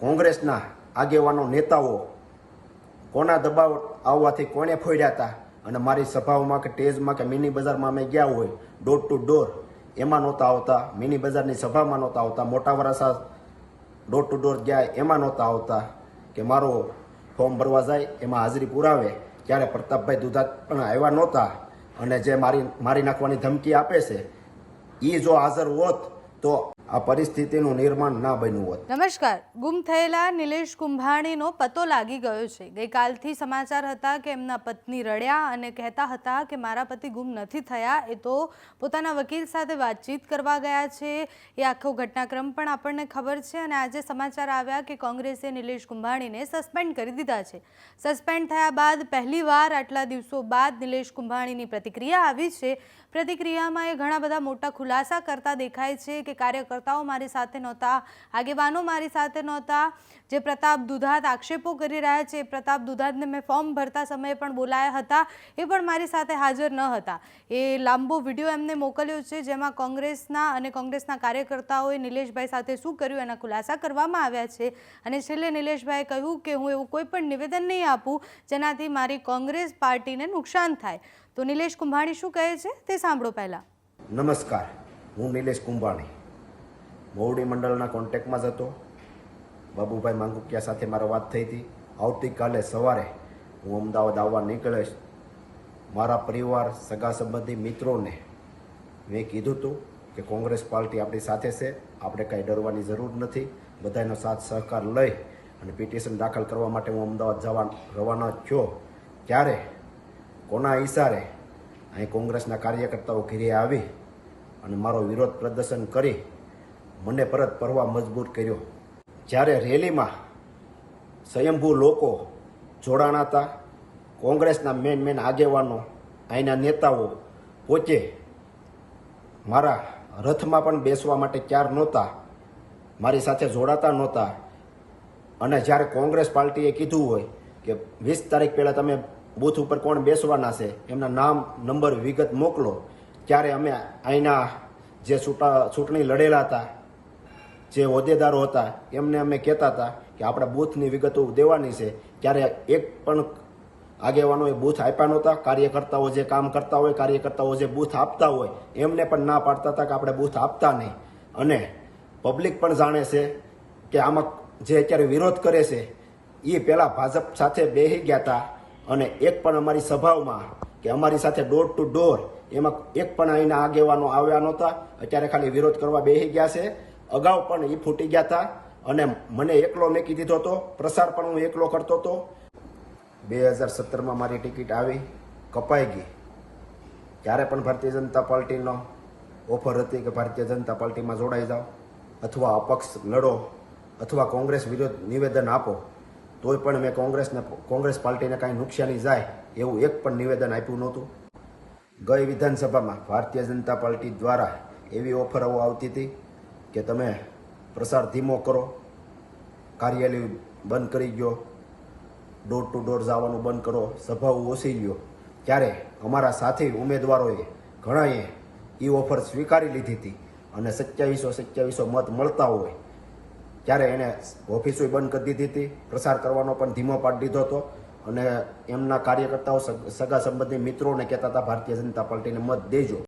કોંગ્રેસના આગેવાનો, નેતાઓ કોના દબાવ આવવાથી કોને ફોડ્યા હતા? અને મારી સભાઓમાં કે ટેજમાં કે મિની બજારમાં અમે ગયા હોય ડોર ટુ ડોર એમાં નહોતા આવતા. મિની બજારની સભામાં નહોતા આવતા. મોટા વરાસા ડોર ટુ ડોર ગયા, એમાં નહોતા આવતા કે મારો ફોર્મ ભરવા જાય, એમાં હાજરી પુરાવે. ત્યારે પ્રતાપભાઈ દુધાત પણ આવ્યા નહોતા. અને જે મારી મારી નાખવાની ધમકી આપે છે એ જો હાજર હોત તો આ પરિસ્થિતિનું નિર્માણ ના બન્યું હોત. નમસ્કાર. ગુમ થયેલા નિલેશ કુંભાણીનો પતો લાગી ગયો છે. ગઈકાલથી સમાચાર હતા કે એમના પત્ની રડ્યા અને કહેતા હતા કે મારા પતિ ગુમ નથી થયા. એ તો પોતાના વકીલ સાથે વાતચીત કરવા ગયા છે. એ આખો ઘટનાક્રમ પણ આપણને ખબર છે અને આજે સમાચાર આવ્યા કે કોંગ્રેસે નિલેશ કુંભાણીને સસ્પેન્ડ કરી દીધા છે. સસ્પેન્ડ થયા બાદ પહેલીવાર આટલા દિવસો બાદ નિલેશ કુંભાણીની પ્રતિક્રિયા આવી છે. પ્રતિક્રિયામાં એ ઘણા બધા મોટા ખુલાસા કરતા દેખાય છે કે કાર્યકર્તાઓ મારી સાથે નહોતા, આગેવાનો મારી સાથે નહોતા. જે પ્રતાપ દુધાત આક્ષેપો કરી રહ્યા છે પ્રતાપ દુધાતને મેં ફોર્મ ભરતા સમયે પણ બોલાયા હતા, એ પણ મારી સાથે હાજર ન હતા. એ લાંબો વીડિયો એમને મોકલ્યો છે, જેમાં કોંગ્રેસના અને કોંગ્રેસના કાર્યકર્તાઓએ નિલેશભાઈ સાથે શું કર્યું એના ખુલાસા કરવામાં આવ્યા છે. અને છેલ્લે નિલેશભાઈએ કહ્યું કે હું એવું કોઈ પણ નિવેદન નહીં આપું, જેનાથી મારી કોંગ્રેસ પાર્ટીને નુકસાન થાય. તો નિલેશ કુંભાણી શું કહે છે તે સાંભળો પહેલાં. નમસ્કાર, હું નિલેશ કુંભાણી. મોવડી મંડળના કોન્ટેક્ટમાં જ હતો. બાબુભાઈ માંગુકિયા સાથે મારો વાત થઈ હતી. આવતીકાલે સવારે હું અમદાવાદ આવવા નીકળીશ. મારા પરિવાર, સગા સંબંધી મિત્રોને મેં કીધું હતું કે કોંગ્રેસ પાર્ટી આપણી સાથે છે. આપણે કાંઈ ડરવાની જરૂર નથી. બધાનો સાથ સહકાર લઈ અને પિટિશન દાખલ કરવા માટે હું અમદાવાદ જવા રવાના થયો. ત્યારે કોના ઈશારે અહીં કોંગ્રેસના કાર્યકર્તાઓ ઘેરે આવી અને મારો વિરોધ પ્રદર્શન કરી મને પરત ફરવા મજબૂર કર્યો. જ્યારે રેલીમાં સ્વયંભૂ લોકો જોડાણા હતા, કોંગ્રેસના મેન મેન આગેવાનો, અહીંના નેતાઓ પોતે મારા રથમાં પણ બેસવા માટે ક્યાર નહોતા, મારી સાથે જોડાતા નહોતા. અને જ્યારે કોંગ્રેસ પાર્ટીએ કીધું હોય કે વીસ તારીખ પહેલાં તમે બૂથ ઉપર કોણ બેસવાના છે, એમના નામ, નંબર, વિગત મોકલો. ત્યારે અમે અહીંના જે ચૂંટા ચૂંટણી લડેલા હતા જે હોદ્દેદારો હતા, એમને અમે કહેતા હતા કે આપણે બૂથની વિગતો દેવાની છે. ત્યારે એક પણ આગેવાનો એ બૂથ આપ્યા નહોતા. કાર્યકર્તાઓ જે કામ કરતા હોય, કાર્યકર્તાઓ જે બૂથ આપતા હોય, એમને પણ ના પાડતા હતા કે આપણે બૂથ આપતા નહીં. અને પબ્લિક પણ જાણે છે કે આમાં જે અત્યારે વિરોધ કરે છે, એ પહેલાં ભાજપ સાથે બેસી ગયા હતા. અને એક પણ અમારી સભાઓમાં કે અમારી સાથે ડોર ટુ ડોર એમાં એક પણ અહીંના આગેવાનો આવ્યા નહોતા. અત્યારે ખાલી વિરોધ કરવા બેસી ગયા છે. અગાઉ પણ એ ફૂટી ગયા હતા અને મને એકલો મેકી દીધો હતો પ્રસાર પણ હું એકલો કરતો હતો બે હજાર સત્તરમાં મારી ટિકિટ આવી, કપાઈ ગઈ. ત્યારે પણ ભારતીય જનતા પાર્ટીનો ઓફર હતી કે ભારતીય જનતા પાર્ટીમાં જોડાઈ જાઓ, અથવા અપક્ષ લડો, અથવા કોંગ્રેસ વિરુદ્ધ નિવેદન આપો, તોય પણ મેં કોંગ્રેસને, કોંગ્રેસ પાર્ટીને કાંઈ નુકસાની જાય એવું એક પણ નિવેદન આપ્યું નહોતું. ગઈ વિધાનસભામાં ભારતીય જનતા પાર્ટી દ્વારા એવી ઓફરો આવતી હતી કે તમે પ્રસાર ધીમો કરો, કાર્યાલય બંધ કરી ગયો ડોર ટુ ડોર જવાનું બંધ કરો, સભાઓ ઓછી ગયો ત્યારે અમારા સાથી ઉમેદવારોએ ઘણાએ એ ઓફર સ્વીકારી લીધી હતી અને સત્યાવીસો સત્યાવીસો મત મળતા હોય. ત્યારે એણે ઓફિસો બંધ કરી દીધી હતી. પ્રસાર કરવાનો પણ ધીમો પાડી દીધો હતો અને એમના કાર્યકર્તાઓ સગ- સંબંધી મિત્રોને કહેતા હતા, ભારતીય જનતા પાર્ટીને મત દેજો.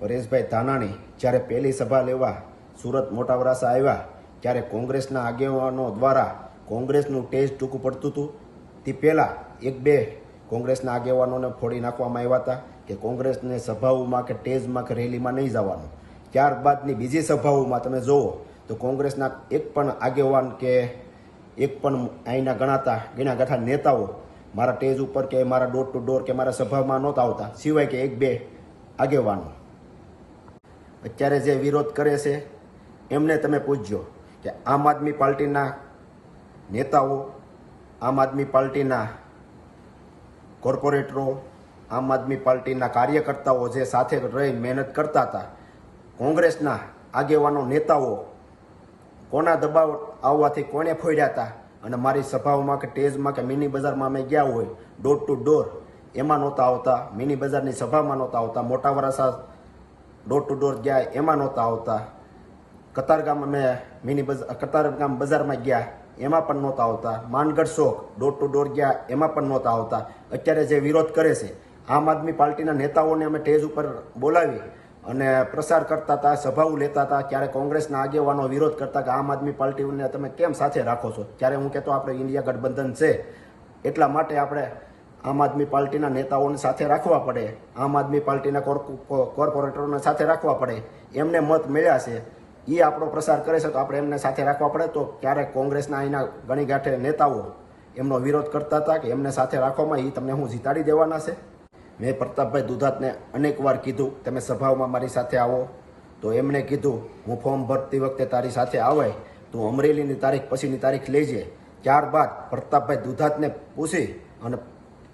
પરેશભાઈ ધાનાણી જ્યારે પહેલી સભા લેવા સુરત મોટા વરાસા આવ્યા, ત્યારે કોંગ્રેસના આગેવાનો દ્વારા કોંગ્રેસનું ટેજ ટૂંકું પડતું હતું. તે પહેલાં એક બે કોંગ્રેસના આગેવાનોને ફોડી નાખવામાં આવ્યા હતા કે કોંગ્રેસને સભાઓમાં કે ટેજમાં કે રેલીમાં નહીં જવાનું. ત્યારબાદની બીજી સભાઓમાં તમે જુઓ તો કોંગ્રેસના એક પણ આગેવાન કે એક પણ અહીંના ગણાતા ગણા ગાંઠા નેતાઓ મારા ટેજ ઉપર કે મારા ડોર ટુ ડોર કે મારા સભામાં નહોતા આવતા. સિવાય કે એક બે આગેવાનો. અત્યારે જે વિરોધ કરે છે, એમને તમે પૂછજો કે આમ આદમી પાર્ટીના નેતાઓ, આમ આદમી પાર્ટીના કોર્પોરેટરો, આમ આદમી પાર્ટીના કાર્યકર્તાઓ જે સાથે રહી મહેનત કરતા હતા, કોંગ્રેસના આગેવાનો નેતાઓ કોના દબાવ આવવાથી કોને ફોડ્યા હતા? અને મારી સભાઓમાં કે ટેજમાં કે મિની બજારમાં અમે ગયા હોય ડોર ટુ ડોર એમાં નહોતા આવતા, મિની બજારની સભામાં નહોતા આવતા, મોટા વરાસા ડોર ટુ ડોર ગયા, એમાં નહોતા આવતા. કતારગામ અમે મિની બજાર કતારગામ બજારમાં ગયા, એમાં પણ નહોતા આવતા. માનગઢ શોખ ડોર ટુ ડોર ગયા, એમાં પણ નહોતા આવતા. અત્યારે જે વિરોધ કરે છે, આમ આદમી પાર્ટીના નેતાઓને અમે ટેજ ઉપર બોલાવી અને પ્રસાર કરતા હતા, સભાઓ લેતા હતા ત્યારે કોંગ્રેસના આગેવાનો વિરોધ કરતા કે આમ આદમી પાર્ટીને તમે કેમ સાથે રાખો છો? ત્યારે હું કહેતો, આપણે ઇન્ડિયા ગઠબંધન છે. એટલા માટે આપણે આમ આદમી પાર્ટીના નેતાઓને સાથે રાખવા પડે, આમ આદમી પાર્ટીના કોર્પો- કોર્પોરેટરોને સાથે રાખવા પડે, એમને મત મળ્યા છે એ આપણો પ્રસાર કરે છે તો આપણે એમને સાથે રાખવા પડે. તો ક્યારેક કોંગ્રેસના અહીંના ગણી ગાંઠે નેતાઓ એમનો વિરોધ કરતા હતા કે એમને સાથે રાખવામાં એ તમને હું જીતાડી દેવાના છે? મેં પ્રતાપભાઈ દુધાતને અનેકવાર કીધું, તમે સભાઓમાં મારી સાથે આવો. તો એમણે કીધું, હું ફોર્મ ભરતી વખતે તારી સાથે આવે, તું અમરેલીની તારીખ પછીની તારીખ લેજે. ત્યારબાદ પ્રતાપભાઈ દુધાતને પૂછી અને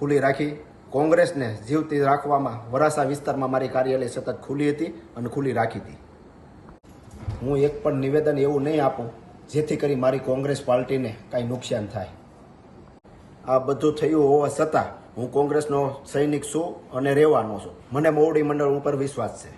ખુલ્લી રાખી કોંગ્રેસને જીવતી રાખવામાં વરાસા વિસ્તારમાં મારી કાર્યાલય સતત ખુલ્લી હતી અને ખુલ્લી રાખી હતી. હું એક પણ નિવેદન એવું નહીં આપું, જેથી કરી મારી કોંગ્રેસ પાર્ટીને કાંઈ નુકસાન થાય. આ બધું થયું હોવા છતાં હું કોંગ્રેસનો સૈનિક છું અને રહેવાનો છું. મને મોવડી મંડળ ઉપર વિશ્વાસ છે.